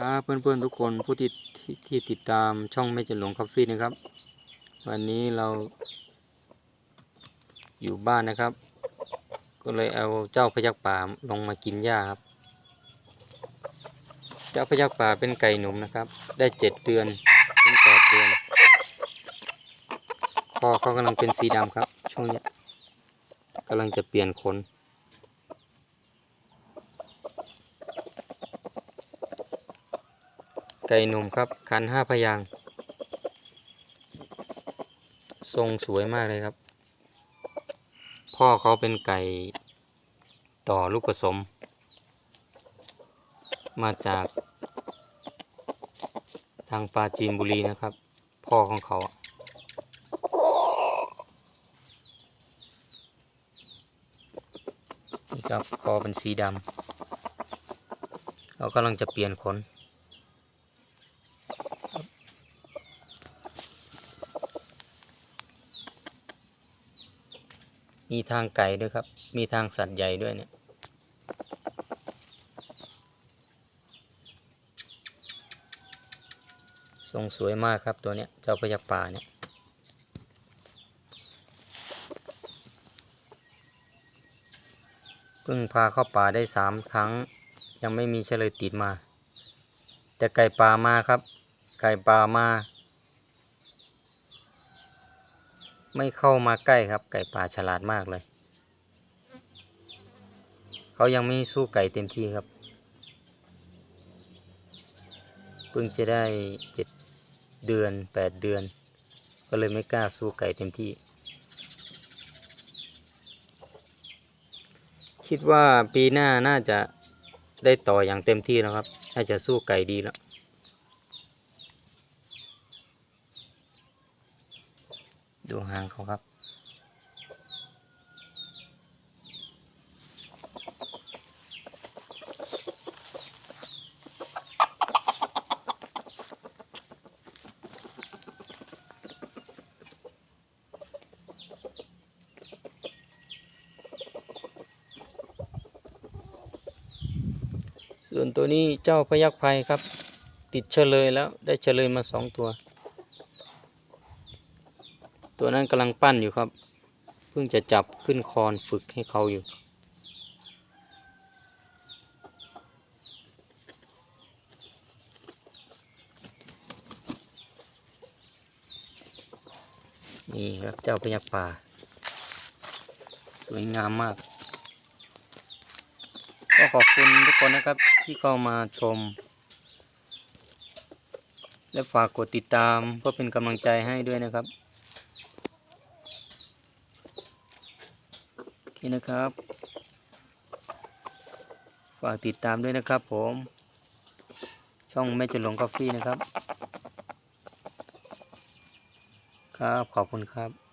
ครับเพื่อนๆทุกคนผู้ที่ที่ที่ติดตามช่องไม่จันหลงคาเฟ่นะครับ วันนี้เราอยู่บ้านนะครับ ก็เลยเอาเจ้าพยักป่าลงมากินหญ้าครับ เจ้าพยักป่าเป็นไก่หนุ่มนะครับ ได้เจ็ดเดือนถึงแปดเดือนคอเขากำลังเป็นสีดำครับ ช่วงนี้กำลังจะเปลี่ยนขน ไก่หนุ่มครับ คันห้าพยาง ทรงสวยมากเลยครับ พ่อเขาเป็นไก่ต่อลูกผสม มาจากทางปราจีนบุรีนะครับ พ่อของเขาครับคอเป็นสีดำเขากำลังจะเปลี่ยนขน มีทางไก่ด้วยครับ มีทางสัตว์ใหญ่ด้วยเนี่ย ทรงสวยมากครับตัวเนี้ย เจ้าพยักป่าเนี่ย เพิ่งพาเข้าป่าได้สามครั้ง ยังไม่มีเฉลยติดมา แต่ไก่ป่ามาครับ ไก่ป่ามา ไม่เข้ามาใกล้ครับ ไก่ป่าฉลาดมากเลย เขายังไม่สู้ไก่เต็มที่ครับเพิ่งจะได้เจ็ดเดือนแปดเดือน ก็เลยไม่กล้าสู้ไก่เต็มที่ คิดว่าปีหน้าน่าจะได้ต่ออย่างเต็มที่แล้วครับ น่าจะสู้ไก่ดีแล้ว ดูหางเขาครับ ส่วนตัวนี้เจ้าพยักภัยครับ ติดเฉลยแล้วได้เฉลยมาสองตัว ตัวนั้นกำลังปั้นอยู่ครับ เพิ่งจะจับขึ้นคอนฝึกให้เขาอยู่ นี่ครับเจ้าพยักป่า สวยงามมาก ก็ขอบคุณทุกคนนะครับที่เข้ามาชมและฝากกดติดตามเพื่อเป็นกำลังใจให้ด้วยนะครับ นี่นะครับ ฝากติดตามด้วยนะครับผม ช่องแม่จะหลงกาแฟนะครับ ครับขอบคุณครับ